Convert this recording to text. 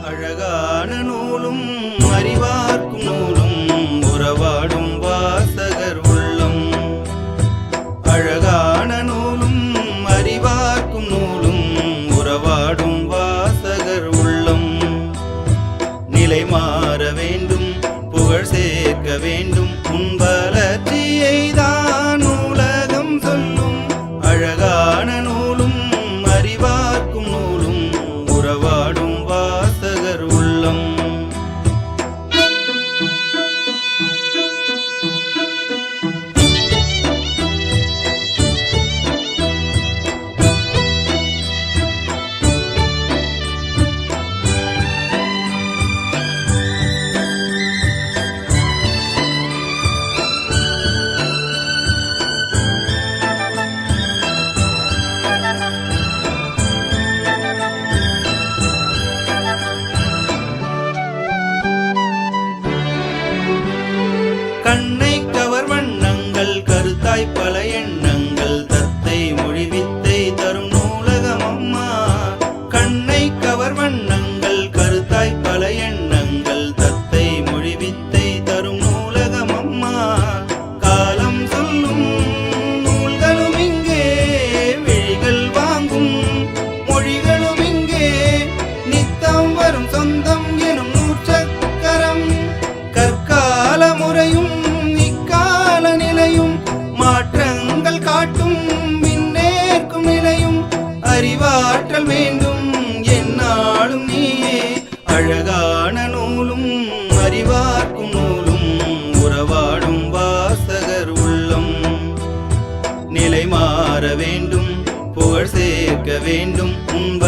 அழகான நூலும் அறிவா கண்ணை கவர் வண்ணங்கள் கருத்தாய் பல எண்ணங்கள் தத்தை மொழி வித்தை தரும் நூலகம் அம்மா. கண்ணை கவர் வண்ணங்கள் கருத்தாய் பல எண்ணங்கள் தத்தை மொழி வித்தை தரும் நூலகம் அம்மா. காலம் சொல்லும் நூல்களும் இங்கே விழிகள் வாங்கும் மொழிகளும் இங்கே. நித்தம் வரும் சொந்தம் அறிவாற்றல் வேண்டும். என்னாலும் நீயே. அழகான நூலும் அறிவார்க்கும் நூலும் உறவாடும் வாசகர் உள்ளம். நிலை மாற வேண்டும் புகழ் சேர்க்க வேண்டும் உன்